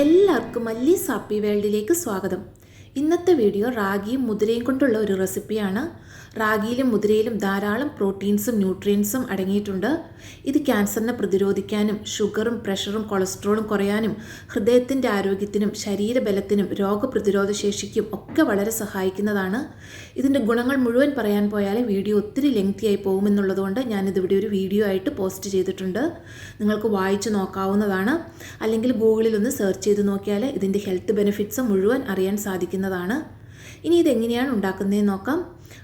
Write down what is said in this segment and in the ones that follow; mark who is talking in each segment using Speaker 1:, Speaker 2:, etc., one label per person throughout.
Speaker 1: എല്ലാവർക്കും മല്ലി സാപ്പി വേൾഡിലേക്ക് സ്വാഗതം. ഇന്നത്തെ വീഡിയോ റാഗിയും മുതിരയും കൊണ്ടുള്ള ഒരു റെസിപ്പിയാണ്. റാഗിയിലും മുതിരയിലും ധാരാളം പ്രോട്ടീൻസും ന്യൂട്രിയൻസും അടങ്ങിയിട്ടുണ്ട്. ഇത് ക്യാൻസറിനെ പ്രതിരോധിക്കാനും ഷുഗറും പ്രഷറും കൊളസ്ട്രോളും കുറയാനും ഹൃദയത്തിന്റെ ആരോഗ്യത്തിനും ശരീരബലത്തിനും രോഗപ്രതിരോധ ശേഷിക്കും ഒക്കെ വളരെ സഹായിക്കുന്നതാണ്. ഇതിന്റെ ഗുണങ്ങൾ മുഴുവൻ പറയാൻ പോയാൽ വീഡിയോ ഒത്തിരി ലെങ്തിയായി പോകുമെന്നുള്ളതുകൊണ്ട് ഞാനിതിവിടെ ഒരു വീഡിയോ ആയിട്ട് പോസ്റ്റ് ചെയ്തിട്ടുണ്ട്. നിങ്ങൾക്ക് വായിച്ചു നോക്കാവുന്നതാണ്. അല്ലെങ്കിൽ ഗൂഗിളിൽ ഒന്ന് സെർച്ച് ചെയ്ത് നോക്കിയാൽ ഇതിന്റെ ഹെൽത്ത് ബെനിഫിറ്റ്സ് മുഴുവൻ അറിയാൻ സാധിക്കുന്നതാണ് ഇനി ഇതെങ്ങനെയാണ് ഉണ്ടാക്കുന്നതെന്ന് നോക്കാം.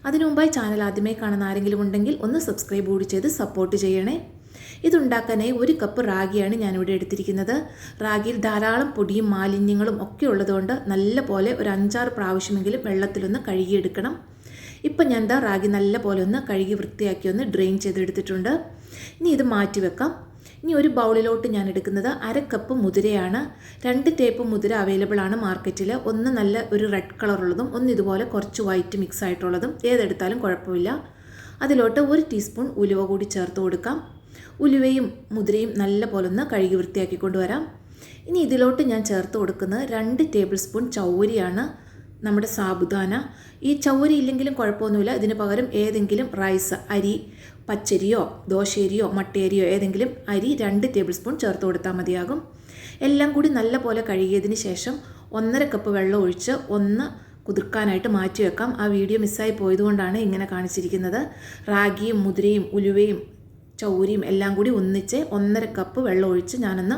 Speaker 1: അതിനു മുമ്പായി ചാനൽ ആദ്യമായി കാണുന്ന ആരെങ്കിലും ഉണ്ടെങ്കിൽ ഒന്ന് സബ്സ്ക്രൈബ് കൂടി ചെയ്ത് സപ്പോർട്ട് ചെയ്യണേ. ഇതുണ്ടാക്കാനായി ഒരു കപ്പ് റാഗിയാണ് ഞാനിവിടെ എടുത്തിരിക്കുന്നത്. റാഗിയിൽ ധാരാളം പൊടിയും മാലിന്യങ്ങളും ഒക്കെ ഉള്ളതുകൊണ്ട് നല്ല പോലെ ഒരു അഞ്ചാറ് പ്രാവശ്യമെങ്കിലും വെള്ളത്തിലൊന്ന് കഴുകിയെടുക്കണം. ഇപ്പം ഞാൻ എന്താ റാഗി നല്ല പോലെ ഒന്ന് കഴുകി വൃത്തിയാക്കി ഒന്ന് ഡ്രെയിൻ ചെയ്തെടുത്തിട്ടുണ്ട്. ഇനി ഇത് മാറ്റി വെക്കാം ഇനി ഒരു ബൗളിലോട്ട് ഞാൻ എടുക്കുന്നത് അര കപ്പ് മുതിരയാണ്. രണ്ട് ടേപ്പ് മുതിര അവൈലബിൾ ആണ് മാർക്കറ്റിൽ ഒന്ന് നല്ല ഒരു റെഡ് കളറുള്ളതും ഒന്ന് ഇതുപോലെ കുറച്ച് വൈറ്റ് മിക്സ് ആയിട്ടുള്ളതും. ഏതെടുത്താലും കുഴപ്പമില്ല. അതിലോട്ട് ഒരു ടീസ്പൂൺ ഉലുവ കൂടി ചേർത്ത് കൊടുക്കാം. ഉലുവയും മുതിരയും നല്ല പോലെ ഒന്ന് കഴുകി വൃത്തിയാക്കി കൊണ്ടുവരാം. ഇനി ഇതിലോട്ട് ഞാൻ ചേർത്ത് കൊടുക്കുന്നത് രണ്ട് ടേബിൾ സ്പൂൺ ചൗരിയാണ് നമ്മുടെ സാബുദാന. ഈ ചൗരി ഇല്ലെങ്കിലും കുഴപ്പമൊന്നുമില്ല. ഇതിന് പകരം ഏതെങ്കിലും റൈസ് അരി പച്ചരിയോ ദോശേരിയോ മട്ടേരിയോ ഏതെങ്കിലും അരി രണ്ട് ടേബിൾ സ്പൂൺ ചേർത്ത് കൊടുത്താൽ മതിയാകും. എല്ലാം കൂടി നല്ല പോലെ കഴുകിയതിന് ശേഷം ഒന്നര കപ്പ് വെള്ളം ഒഴിച്ച് ഒന്ന് കുതിർക്കാനായിട്ട് മാറ്റി വെക്കാം. ആ വീഡിയോ മിസ്സായി പോയതുകൊണ്ടാണ് ഇങ്ങനെ കാണിച്ചിരിക്കുന്നത്. റാഗിയും മുതിരയും ഉലുവയും ചൗരിയും എല്ലാം കൂടി ഒന്നിച്ച് ഒന്നര കപ്പ് വെള്ളം ഒഴിച്ച് ഞാനൊന്ന്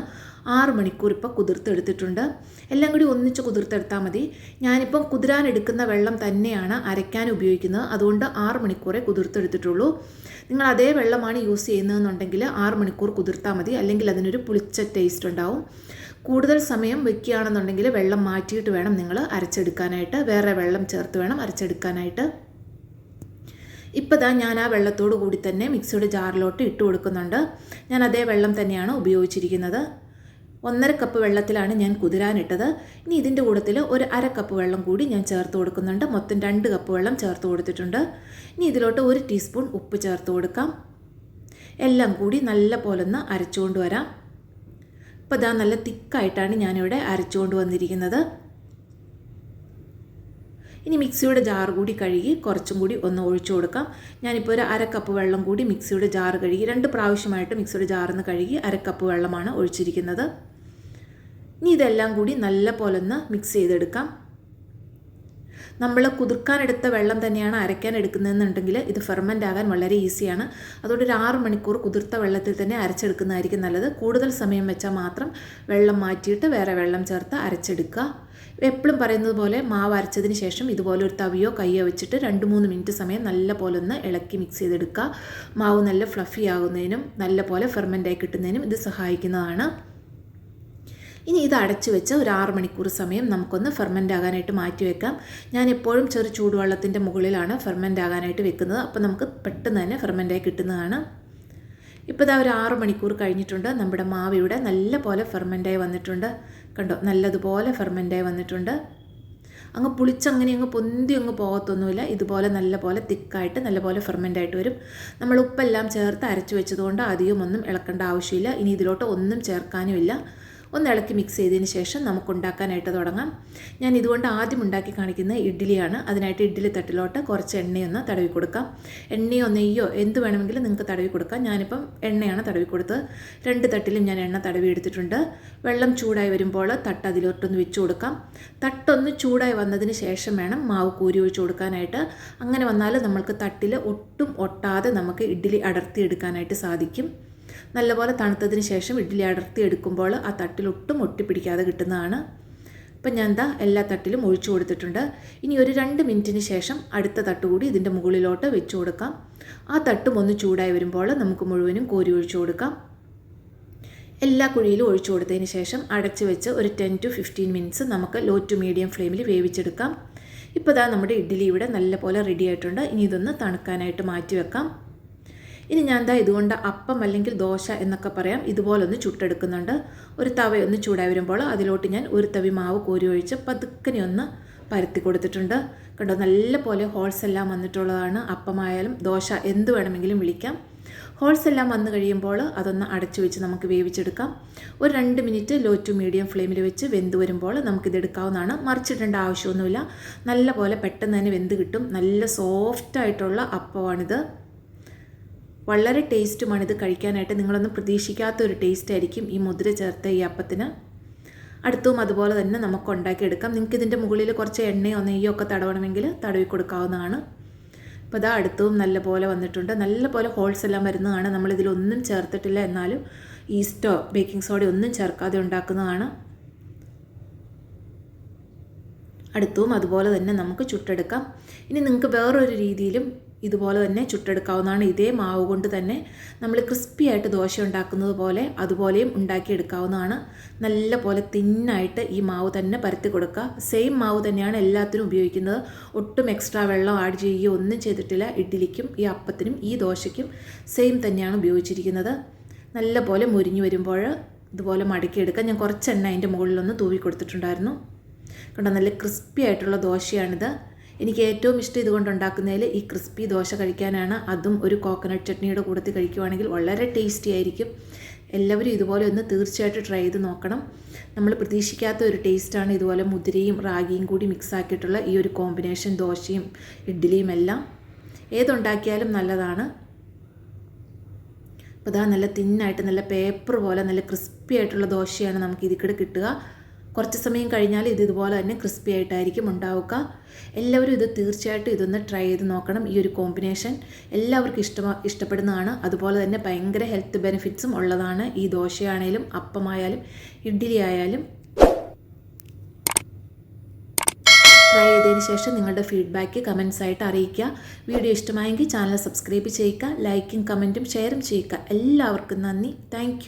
Speaker 1: ആറ് മണിക്കൂർ ഇപ്പോൾ കുതിർത്തെടുത്തിട്ടുണ്ട്. എല്ലാം കൂടി ഒന്നിച്ച് കുതിർത്തെടുത്താൽ മതി. ഞാനിപ്പം കുതിരാൻ എടുക്കുന്ന വെള്ളം തന്നെയാണ് അരയ്ക്കാൻ ഉപയോഗിക്കുന്നത്. അതുകൊണ്ട് ആറ് മണിക്കൂറേ കുതിർത്തെടുത്തിട്ടുള്ളൂ. നിങ്ങൾ അതേ വെള്ളമാണ് യൂസ് ചെയ്യുന്നതെന്നുണ്ടെങ്കിൽ ആറ് മണിക്കൂർ കുതിർത്താൽ മതി. അല്ലെങ്കിൽ അതിനൊരു പുളിച്ച ടേസ്റ്റ് ഉണ്ടാവും. കൂടുതൽ സമയം വെക്കുകയാണെന്നുണ്ടെങ്കിൽ വെള്ളം മാറ്റിയിട്ട് വേണം നിങ്ങൾ അരച്ചെടുക്കാനായിട്ട്. വേറെ വെള്ളം ചേർത്ത് വേണം അരച്ചെടുക്കാനായിട്ട്. ഇപ്പോൾ ഞാൻ ആ വെള്ളത്തോടു കൂടി തന്നെ മിക്സിയുടെ ജാറിലോട്ട് ഇട്ട് കൊടുക്കുന്നുണ്ട്. ഞാൻ അതേ വെള്ളം തന്നെയാണ് ഉപയോഗിച്ചിരിക്കുന്നത്. ഒന്നര കപ്പ് വെള്ളത്തിലാണ് ഞാൻ കുതിരാനിട്ടത്. ഇനി ഇതിന്റെ കൂട്ടത്തിൽ ഒരു അര കപ്പ് വെള്ളം കൂടി ഞാൻ ചേർത്ത് കൊടുക്കുന്നുണ്ട്. മൊത്തം രണ്ട് കപ്പ് വെള്ളം ചേർത്ത് കൊടുത്തിട്ടുണ്ട്. ഇനി ഇതിലോട്ട് ഒരു ടീസ്പൂൺ ഉപ്പ് ചേർത്ത് കൊടുക്കാം. എല്ലാം കൂടി നല്ല ഒന്ന് അരച്ചുകൊണ്ട് വരാം. ഇപ്പോൾ ഇതാ നല്ല തിക്കായിട്ടാണ് ഞാനിവിടെ അരച്ചുകൊണ്ട് വന്നിരിക്കുന്നത്. ഇനി മിക്സിയുടെ ജാർ കൂടി കഴുകി കുറച്ചും കൂടി ഒന്ന് ഒഴിച്ചു കൊടുക്കാം. ഞാനിപ്പോൾ ഒരു അര കപ്പ് വെള്ളം കൂടി മിക്സിയുടെ ജാർ കഴുകി രണ്ട് പ്രാവശ്യമായിട്ട് മിക്സിയുടെ ജാറിൽ നിന്ന് കഴുകി അര കപ്പ് വെള്ളമാണ് ഒഴിച്ചിരിക്കുന്നത്. ഇനി ഇതെല്ലാം കൂടി നല്ല പോലെ ഒന്ന് മിക്സ് ചെയ്തെടുക്കാം. നമ്മൾ കുതിർക്കാനെടുത്ത വെള്ളം തന്നെയാണ് അരയ്ക്കാൻ എടുക്കുന്നതെന്നുണ്ടെങ്കിൽ ഇത് ഫെർമെന്റ് ആകാൻ വളരെ ഈസിയാണ് അതുകൊണ്ട് ഒരു ആറ് മണിക്കൂർ കുതിർത്ത വെള്ളത്തിൽ തന്നെ അരച്ചെടുക്കുന്നതായിരിക്കും നല്ലത്. കൂടുതൽ സമയം വെച്ചാൽ മാത്രം വെള്ളം മാറ്റിയിട്ട് വേറെ വെള്ളം ചേർത്ത് അരച്ചെടുക്കുക. എപ്പോഴും പറയുന്നത് പോലെ മാവ് അരച്ചതിന് ശേഷം ഇതുപോലെ ഒരു തവിയോ കയ്യോ വെച്ചിട്ട് രണ്ട് മൂന്ന് മിനിറ്റ് സമയം നല്ല പോലെ ഒന്ന് ഇളക്കി മിക്സ് ചെയ്തെടുക്കുക. മാവ് നല്ല ഫ്ലഫി ആകുന്നതിനും നല്ല പോലെ ഫെർമെന്റായി കിട്ടുന്നതിനും ഇത് സഹായിക്കുന്നതാണ്. ഇനി ഇത് അടച്ചു വെച്ച് ഒരു ആറ് മണിക്കൂർ സമയം നമുക്കൊന്ന് ഫെർമെന്റ് ആകാനായിട്ട് മാറ്റി വെക്കാം. ഞാൻ എപ്പോഴും ചെറു ചൂടുവെള്ളത്തിന്റെ മുകളിലാണ് ഫെർമെന്റ് ആകാനായിട്ട് വെക്കുന്നത്. അപ്പോൾ നമുക്ക് പെട്ടെന്ന് തന്നെ ഫെർമെന്റായി കിട്ടുന്നതാണ്. ഇപ്പോൾ ഇതാ ഒരു ആറ് മണിക്കൂർ കഴിഞ്ഞിട്ടുണ്ട്. നമ്മുടെ മാവ് ഇവിടെ നല്ല പോലെ ഫെർമെന്റായി വന്നിട്ടുണ്ട്. കണ്ടോ? നല്ലതുപോലെ ഫെർമെന്റായി വന്നിട്ടുണ്ട്. അങ്ങ് പുളിച്ചങ്ങനെ അങ്ങ് പൊന്തി അങ്ങ് പോകത്തൊന്നുമില്ല. ഇതുപോലെ നല്ല പോലെ തിക്കായിട്ട് നല്ല പോലെ ആയിട്ട് വരും. നമ്മൾ ഉപ്പെല്ലാം ചേർത്ത് അരച്ചു വെച്ചതുകൊണ്ട് അധികം ഒന്നും ഇളക്കേണ്ട ആവശ്യമില്ല. ഇനി ഇതിലോട്ട് ഒന്നും ചേർക്കാനുമില്ല. ഒന്ന് ഇളക്കി മിക്സ് ചെയ്തതിന് ശേഷം നമുക്ക് ഉണ്ടാക്കാനായിട്ട് തുടങ്ങാം. ഞാൻ ഇതുകൊണ്ട് ആദ്യം ഉണ്ടാക്കി കാണിക്കുന്ന ഇഡ്ഡലിയാണ്. അതിനായിട്ട് ഇഡ്ഡലി തട്ടിലോട്ട് കുറച്ച് എണ്ണയൊന്ന് തടവി കൊടുക്കാം. എണ്ണയോ നെയ്യോ എന്ത് വേണമെങ്കിലും നിങ്ങൾക്ക് തടവി കൊടുക്കാം. ഞാനിപ്പം എണ്ണയാണ് തടവി കൊടുത്തത്. രണ്ട് തട്ടിലും ഞാൻ എണ്ണ തടവി എടുത്തിട്ടുണ്ട്. വെള്ളം ചൂടായി വരുമ്പോൾ തട്ട് അതിലോട്ടൊന്ന് വെച്ച് കൊടുക്കാം. തട്ടൊന്ന് ചൂടായി വന്നതിന് ശേഷം വേണം മാവ് കൂരി ഒഴിച്ച് കൊടുക്കാനായിട്ട്. അങ്ങനെ വന്നാൽ നമ്മൾക്ക് തട്ടിൽ ഒട്ടും ഒട്ടാതെ നമുക്ക് ഇഡ്ഡലി അടർത്തി എടുക്കാനായിട്ട് സാധിക്കും. നല്ലപോലെ തണുത്തതിന് ശേഷം ഇഡ്ഡലി അടർത്തി എടുക്കുമ്പോൾ ആ തട്ടിൽ ഒട്ടും ഒട്ടിപ്പിടിക്കാതെ കിട്ടുന്നതാണ്. ഇപ്പം ഞാൻ എന്താ എല്ലാ തട്ടിലും ഒഴിച്ചു കൊടുത്തിട്ടുണ്ട്. ഇനി ഒരു രണ്ട് മിനിറ്റിന് ശേഷം അടുത്ത തട്ട് കൂടി ഇതിന്റെ മുകളിലോട്ട് വെച്ച് കൊടുക്കാം. ആ തട്ടും ഒന്ന് ചൂടായി വരുമ്പോൾ നമുക്ക് മുഴുവനും കോരി ഒഴിച്ചു കൊടുക്കാം. എല്ലാ കുഴിയിലും ഒഴിച്ചു കൊടുത്തതിന് ശേഷം അടച്ച് വെച്ച് ഒരു ടെൻ ടു ഫിഫ്റ്റീൻ മിനിറ്റ്സ് നമുക്ക് ലോ ടു മീഡിയം ഫ്ലെയിമിൽ വേവിച്ചെടുക്കാം. ഇപ്പോൾ ഇതാ നമ്മുടെ ഇഡ്ഡലി ഇവിടെ നല്ലപോലെ റെഡി ആയിട്ടുണ്ട്. ഇനി ഇതൊന്ന് തണുക്കാനായിട്ട് മാറ്റി വെക്കാം. ഇനി ഞാൻ എന്താ ഇതുകൊണ്ട് അപ്പം അല്ലെങ്കിൽ ദോശ എന്നൊക്കെ പറയാം. ഇതുപോലൊന്ന് ചുട്ടെടുക്കുന്നുണ്ട്. ഒരു തവയൊന്ന് ചൂടായി വരുമ്പോൾ അതിലോട്ട് ഞാൻ ഒരു തവി മാവ് കോരി ഒഴിച്ച് പതുക്കനെ ഒന്ന് പരത്തി കൊടുത്തിട്ടുണ്ട്. കണ്ടോ? നല്ല പോലെ ഹോൾസ് എല്ലാം വന്നിട്ടുള്ളതാണ്. അപ്പമായാലും ദോശ എന്ത് വേണമെങ്കിലും വിളിക്കാം. ഹോൾസ് എല്ലാം വന്നു കഴിയുമ്പോൾ അതൊന്ന് അടച്ചു വെച്ച് നമുക്ക് വേവിച്ചെടുക്കാം. ഒരു രണ്ട് മിനിറ്റ് ലോ ടു മീഡിയം ഫ്ലെയിമിൽ വെച്ച് വെന്ത് വരുമ്പോൾ നമുക്കിത് എടുക്കാവുന്നതാണ്. മറിച്ചിടേണ്ട ആവശ്യമൊന്നുമില്ല. നല്ല പോലെ പെട്ടെന്ന് തന്നെ വെന്ത് കിട്ടും. നല്ല സോഫ്റ്റായിട്ടുള്ള അപ്പമാണിത്. വളരെ ടേസ്റ്റുമാണ് ഇത് കഴിക്കാനായിട്ട്. നിങ്ങളൊന്നും പ്രതീക്ഷിക്കാത്ത ഒരു ടേസ്റ്റ് ആയിരിക്കും ഈ മുതിര ചേർത്ത ഈ അപ്പത്തിന്. അടുത്തും അതുപോലെ തന്നെ നമുക്ക് ഉണ്ടാക്കിയെടുക്കാം. നിങ്ങൾക്ക് ഇതിന്റെ മുകളിൽ കുറച്ച് എണ്ണയോ നെയ്യോ ഒക്കെ തടവണമെങ്കിൽ തടവി കൊടുക്കാവുന്നതാണ്. അപ്പോൾ അതാ അടുത്തും നല്ല പോലെ വന്നിട്ടുണ്ട്. നല്ല പോലെ ഹോൾസ് എല്ലാം വരുന്നതാണ്. നമ്മളിതിലൊന്നും ചേർത്തിട്ടില്ല. എന്നാലും ഈസ്റ്റോ ബേക്കിംഗ് സോഡയോ ഒന്നും ചേർക്കാതെ ഉണ്ടാക്കുന്നതാണ്. അടുത്തും അതുപോലെ തന്നെ നമുക്ക് ചുട്ടെടുക്കാം. ഇനി നിങ്ങൾക്ക് വേറൊരു രീതിയിലും ഇതുപോലെ തന്നെ ചുട്ടെടുക്കാവുന്നതാണ്. ഇതേ മാവ് കൊണ്ട് തന്നെ നമ്മൾ ക്രിസ്പി ആയിട്ട് ദോശ ഉണ്ടാക്കുന്നത് പോലെ അതുപോലെയും ഉണ്ടാക്കിയെടുക്കാവുന്നതാണ്. നല്ല പോലെ തിന്നായിട്ട് ഈ മാവ് തന്നെ പരത്തി കൊടുക്കുക. സെയിം മാവ് തന്നെയാണ് എല്ലാത്തിനും ഉപയോഗിക്കുന്നത്. ഒട്ടും എക്സ്ട്രാ വെള്ളം ആഡ് ചെയ്യുകയോ ഒന്നും ചെയ്തിട്ടില്ല. ഇഡ്ഡലിക്കും ഈ അപ്പത്തിനും ഈ ദോശയ്ക്കും സെയിം തന്നെയാണ് ഉപയോഗിച്ചിരിക്കുന്നത്. നല്ല പോലെ മുരിഞ്ഞു വരുമ്പോൾ ഇതുപോലെ മടക്കിയെടുക്കുക ഞാൻ കുറച്ചെണ്ണ അതിന്റെ മുകളിലൊന്ന് തൂവി കൊടുത്തിട്ടുണ്ടായിരുന്നു. കണ്ടോ? നല്ല ക്രിസ്പി ആയിട്ടുള്ള ദോശയാണിത്. എനിക്ക് ഏറ്റവും ഇഷ്ടം ഇതുകൊണ്ട് ഉണ്ടാക്കുന്നതിൽ ഈ ക്രിസ്പി ദോശ കഴിക്കാനാണ്. അതും ഒരു കോക്കനട്ട് ചട്നിയുടെ കൂടത്തിൽ കഴിക്കുവാണെങ്കിൽ വളരെ ടേസ്റ്റി ആയിരിക്കും. എല്ലാവരും ഇതുപോലെ ഒന്ന് തീർച്ചയായിട്ടും ട്രൈ ചെയ്ത് നോക്കണം. നമ്മൾ പ്രതീക്ഷിക്കാത്ത ഒരു ടേസ്റ്റാണ് ഇതുപോലെ മുതിരയും റാഗിയും കൂടി മിക്സ് ആക്കിയിട്ടുള്ള ഈ ഒരു കോമ്പിനേഷൻ ദോശയും ഇഡ്ഡലിയും എല്ലാം. ഏതുണ്ടാക്കിയാലും നല്ലതാണ്. അപ്പോൾ അതാ നല്ല തിന്നായിട്ട് നല്ല പേപ്പർ പോലെ നല്ല ക്രിസ്പി ആയിട്ടുള്ള ദോശയാണ് നമുക്ക് ഇതിക്കിടെ കിട്ടുക. കുറച്ച് സമയം കഴിഞ്ഞാൽ ഇത് ഇതുപോലെ തന്നെ ക്രിസ്പി ആയിട്ടായിരിക്കും ഉണ്ടാവുക. എല്ലാവരും ഇത് തീർച്ചയായിട്ടും ഇതൊന്ന് ട്രൈ ചെയ്ത് നോക്കണം. ഈ ഒരു കോമ്പിനേഷൻ എല്ലാവർക്കും ഇഷ്ടമാ ഇഷ്ടപ്പെടുന്നതാണ്. അതുപോലെ തന്നെ ഭയങ്കര ഹെൽത്ത് ബെനിഫിറ്റ്സും ഉള്ളതാണ്. ഈ ദോശയാണേലും അപ്പമായാലും ഇഡ്ഡലി ആയാലും ട്രൈ ചെയ്തതിന് ശേഷം നിങ്ങളുടെ ഫീഡ്ബാക്ക് കമൻസ് ആയിട്ട് അറിയിക്കുക. വീഡിയോ ഇഷ്ടമായെങ്കിൽ ചാനൽ സബ്സ്ക്രൈബ് ചെയ്യുക ലൈക്കും കമന്റും ഷെയറും ചെയ്യുക. എല്ലാവർക്കും നന്ദി. താങ്ക്